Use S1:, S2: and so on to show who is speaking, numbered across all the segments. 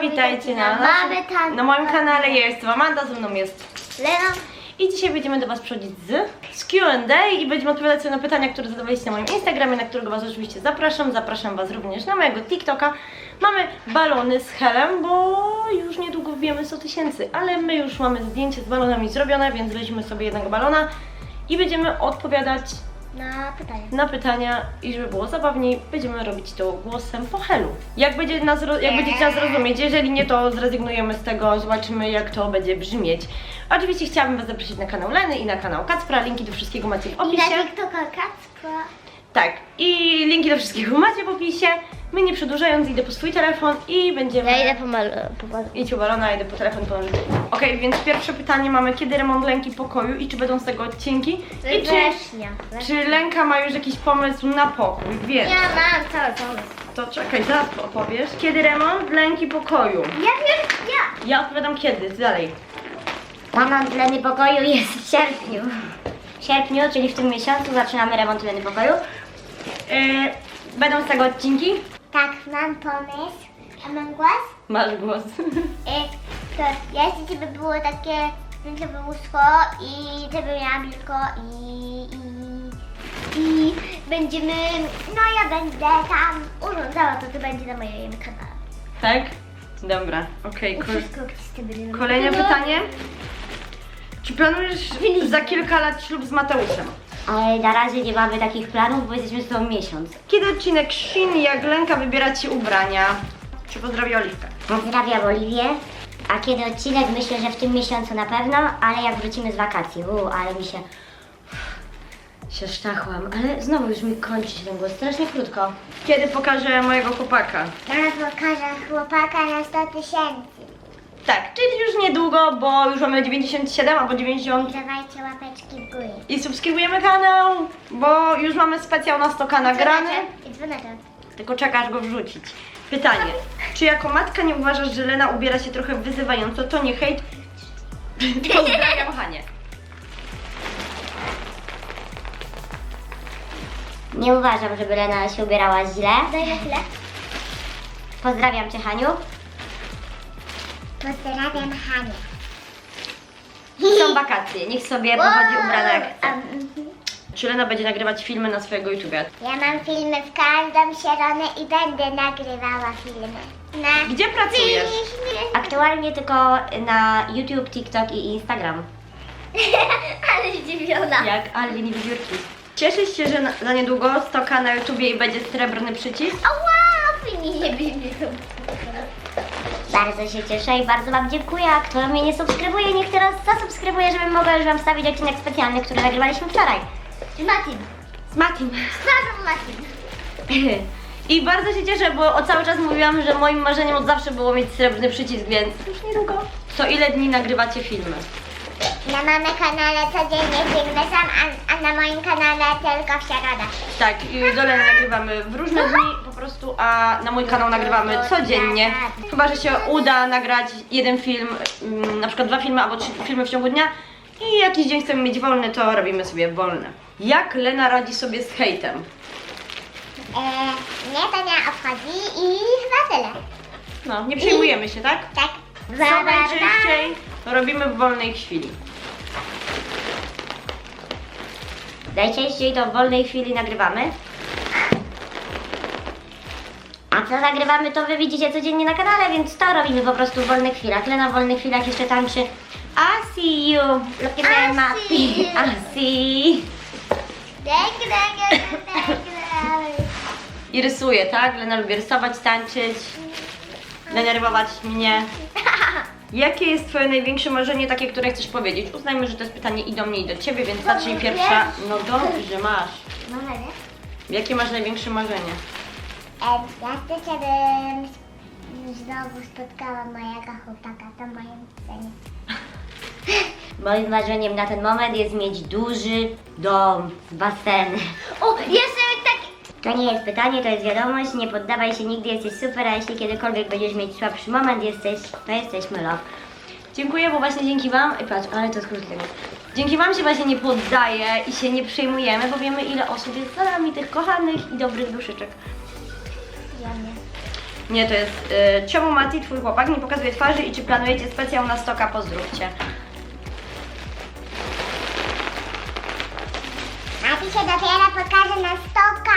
S1: Witajcie na,
S2: Mamy
S1: naszym, na moim kanale. Ja jestem Amanda, ze mną jest
S2: Lena,
S1: i dzisiaj będziemy do Was przychodzić z, z Q&A i będziemy odpowiadać sobie na pytania, które zadawaliście na moim Instagramie, na którego Was oczywiście zapraszam. Zapraszam Was również na mojego TikToka. Mamy balony z helem, bo już niedługo wbijemy 100 tysięcy, ale my już mamy zdjęcie z balonami zrobione, więc weźmy sobie jednego balona i będziemy odpowiadać
S2: na pytanie.
S1: na pytania i żeby było zabawniej, będziemy robić to głosem po helu. Jak, będzie nas, ro- jak będziecie nas rozumieć, jeżeli nie, to zrezygnujemy z tego, zobaczymy jak to będzie brzmieć. Oczywiście chciałabym Was zaprosić na kanał Leny i na kanał Kacpra, linki do wszystkiego macie w
S2: I na
S1: opisie.
S2: TikToka Kacpra.
S1: Tak, i linki do wszystkiego macie w opisie. My nie przedłużając, idę po swój telefon i będziemy...
S2: Ja idę pomalu. pomalu.
S1: Idź u balona, idę po telefon po nożyce. Okej, więc pierwsze pytanie mamy, kiedy remont lęki pokoju i czy będą z tego odcinki? I czy,
S2: Września.
S1: czy Lęka ma już jakiś pomysł na pokój? Więc...
S2: Ja mam cały pomysł.
S1: To czekaj, zaraz to opowiesz. Kiedy remont lęki pokoju?
S2: Ja wiem, ja.
S1: Ja odpowiadam kiedy, dalej.
S3: Remont Leny Pokoju jest w sierpniu. W sierpniu, czyli w tym miesiącu zaczynamy remont Leny Pokoju.
S1: Yy, będą z tego odcinki?
S2: Tak, mam pomysł. A mam głos?
S1: Masz głos.
S2: E, to ja chcę, żeby było takie zdjęciowe łóżko i żeby miała biurko i, i, i będziemy, no ja będę tam urządzała, to to będzie na moim kanale.
S1: tak? Dobra, okej. kol-
S2: Wszystko
S1: kolejne pytanie. Czy planujesz za kilka lat ślub z Mateuszem?
S3: Ale na razie nie mamy takich planów, bo jesteśmy z tobą miesiąc.
S1: Kiedy odcinek Shin, jak Lęka wybiera Ci ubrania? Czy pozdrowi Oliwkę?
S3: Pozdrawiam Oliwię. A kiedy odcinek? Myślę, że w tym miesiącu na pewno, ale jak wrócimy z wakacji. Uuu, ale mi się... się sztachłam. Ale znowu już mi kończy się ten głos. Strasznie krótko.
S1: Kiedy pokażę mojego chłopaka?
S2: Ja pokażę chłopaka na 100 tysięcy.
S1: Tak, czyli już niedługo, bo już mamy 97 albo 90
S2: Dawajcie łapeczki w górę.
S1: i subskrybujemy kanał, bo już mamy specjal na 100k nagrany.
S2: I dzwoneczek.
S1: Tylko czekasz go wrzucić. Pytanie. Czy jako matka nie uważasz, że Lena ubiera się trochę wyzywająco? To nie hejt. Pozdrawiam Hanie.
S3: Nie uważam, żeby Lena się ubierała źle.
S2: Daj na chwilę.
S3: Pozdrawiam Cię, Haniu.
S2: Pozdrawiam Hanię.
S3: Są wakacje, niech sobie pochodzi ubrana jak chce.
S2: Mhm.
S1: Czy Lena będzie nagrywać filmy na swojego YouTubea?
S2: Ja mam filmy w każdą środę i będę nagrywała filmy. Na
S1: Gdzie pracujesz?
S3: Aktualnie tylko na YouTube, TikTok i Instagram.
S2: Ale zdziwiona.
S1: Jak Alwin i Wiewiórki. Cieszysz się, że na, za niedługo 100k na YouTubie i będzie srebrny przycisk?
S2: Ała, fajnie nie wiem.
S3: Bardzo się cieszę i bardzo Wam dziękuję. A kto mnie nie subskrybuje, niech teraz zasubskrybuje, żebym mogła już Wam wstawić odcinek specjalny, który nagrywaliśmy wczoraj.
S2: Martin.
S1: Z Matim.
S2: Przepraszam Martin.
S1: I bardzo się cieszę, bo o cały czas mówiłam, że moim marzeniem od zawsze było mieć srebrny przycisk, więc już niedługo. Co ile dni nagrywacie filmy?
S2: Na mamy kanale codziennie filmy są, a, a na moim kanale tylko w środę.
S1: Tak, i dole nagrywamy w różne dni po prostu, a na mój kanał nagrywamy codziennie. Chyba, że się uda nagrać jeden film, mm, na przykład dwa filmy albo trzy filmy w ciągu dnia i jakiś dzień chcemy mieć wolny, to robimy sobie wolne. Jak Lena radzi sobie z hejtem?
S2: E, mnie to nie obchodzi i chyba tyle.
S1: No, nie przejmujemy się, tak?
S2: Tak.
S1: Co najczęściej robimy w wolnej chwili.
S3: Najczęściej to w wolnej chwili nagrywamy. A co nagrywamy, to Wy widzicie codziennie na kanale, więc to robimy po prostu w wolnych chwilach. Lena w wolnych chwilach jeszcze tańczy I see you, look at
S2: I
S3: my
S2: see you.
S3: I see.
S2: Dęk, dęk.
S1: I rysuję, tak? Lena lubi rysować, tańczyć, denerwować mnie. Jakie jest Twoje największe marzenie, takie, które chcesz powiedzieć? Uznajmy, że to jest pytanie i do mnie, i do Ciebie, więc zacznij pierwsza. No dobrze, masz.
S2: No nie?
S1: Jakie masz największe marzenie?
S2: E, ja chcę, żebym znowu spotkała mojego chłopaka. To moje marzenie.
S3: Moim marzeniem na ten moment jest mieć duży dom z basenem.
S2: O, tak...
S3: To nie jest pytanie, to jest wiadomość. Nie poddawaj się nigdy, jesteś super, a jeśli kiedykolwiek będziesz mieć słabszy moment, jesteś, to jesteśmy love.
S1: Dziękuję, bo właśnie dzięki Wam, i patrz, ale to skrót tego. Dzięki Wam się właśnie nie poddaje i się nie przejmujemy, bo wiemy ile osób jest za nami, tych kochanych i dobrych duszyczek.
S2: Ja nie.
S1: Nie, to jest y, Ciomu Mati, twój chłopak, nie pokazuje twarzy i czy planujecie specjał na stoka, pozdrówcie.
S2: A ty się dopiero pokaże na stoka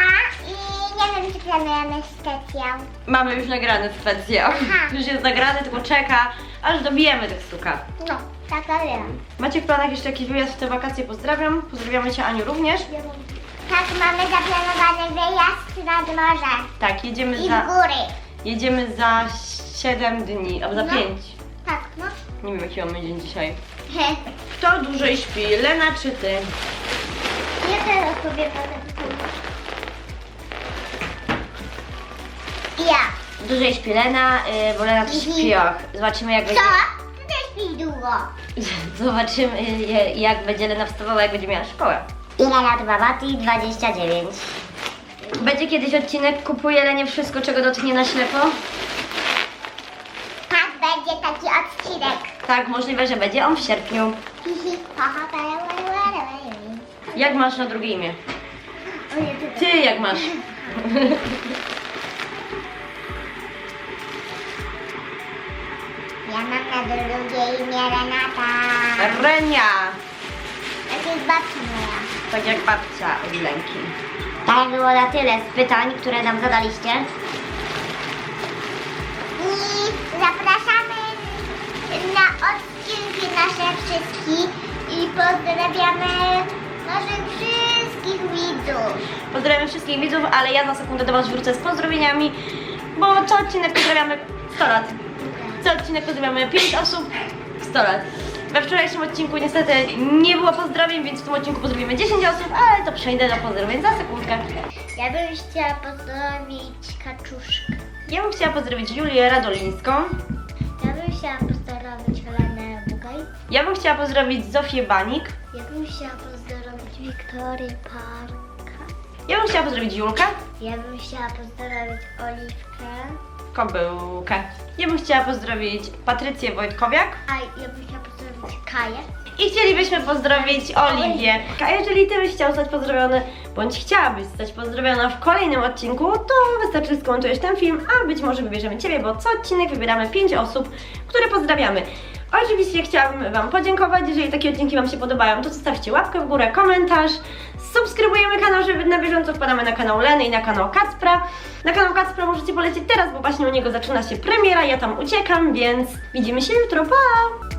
S2: nie wiem, czy planujemy specjał.
S1: Mamy już nagrany specjał.
S2: Aha.
S1: Już jest nagrany, tylko czeka, aż dobijemy tych stuka.
S2: No, taka wiem.
S1: Macie w planach jeszcze jakiś wyjazd w te wakacje? Pozdrawiam. Pozdrawiamy Cię Aniu również.
S2: Tak, mamy zaplanowany wyjazd nad morze
S1: Tak, jedziemy
S2: i w
S1: za,
S2: góry.
S1: jedziemy za 7 dni, albo za
S2: No.
S1: 5.
S2: Tak, no.
S1: Nie wiem jaki mamy dzień dzisiaj. Kto dłużej śpi, Lena czy Ty?
S2: Ja teraz odpowiem na Ja.
S3: Dłużej śpi Lena, yy, bo Lena też
S2: Mhm.
S3: śpi och. Zobaczymy jak
S2: Co?
S3: będzie...
S2: Ty też śpisz długo.
S3: Zobaczymy jak będzie Lena wstawała, jak będzie miała szkołę. Ile lat ma Mati? 29. Będzie kiedyś odcinek Kupuje Lenie wszystko, czego dotknie na ślepo?
S2: Tak, będzie taki odcinek.
S3: Tak, możliwe, że będzie on w sierpniu.
S1: Jak masz na drugie imię?
S2: Ty
S1: jak masz?
S2: Ja mam na drugie imię Renata.
S1: Renia.
S2: To jest babcia moja.
S1: Tak jak babcia od Lenki.
S3: Tak było na tyle z pytań, które nam zadaliście.
S2: I zapraszamy na odcinki nasze wszystkich i pozdrawiamy naszych wszystkich widzów.
S1: Pozdrawiam wszystkich widzów, ale ja za sekundę do Was wrócę z pozdrowieniami, bo co odcinek pozdrawiamy 100 lat. Co odcinek pozdrawiamy 5 osób 100 lat. We wczorajszym odcinku niestety nie było pozdrowień, więc w tym odcinku pozdrowimy 10 osób, ale to przejdę do pozdrowień za sekundkę.
S2: Ja bym chciała pozdrowić Kaczuszkę.
S1: Ja bym chciała pozdrowić Julię Radolińską.
S2: Ja bym chciała pozdrowić Helenę Bugaj.
S1: Ja bym chciała pozdrowić Zofię Banik.
S2: Ja bym chciała pozdrowić Wiktorię Parka.
S1: Ja bym chciała pozdrowić Julkę
S2: Ja bym chciała pozdrowić Oliwkę.
S1: Kobyłkę. Ja bym chciała pozdrowić Patrycję Wojtkowiak.
S2: A ja bym chciała pozdrowić Kaję.
S1: I chcielibyśmy pozdrowić Oliwię. A jeżeli Ty byś chciał zostać pozdrowiony, bądź chciałabyś zostać pozdrowiona w kolejnym odcinku, to wystarczy, skomentujesz ten film, a być może wybierzemy Ciebie, bo co odcinek wybieramy 5 osób, które pozdrawiamy. Oczywiście chciałabym Wam podziękować, jeżeli takie odcinki Wam się podobają, to zostawcie łapkę w górę, komentarz, subskrybujemy kanał, żeby na bieżąco. Wpadamy na kanał Leny i na kanał Kacpra. Na kanał Kacpra możecie polecieć teraz, bo właśnie u niego zaczyna się premiera, ja tam uciekam, więc widzimy się jutro, pa!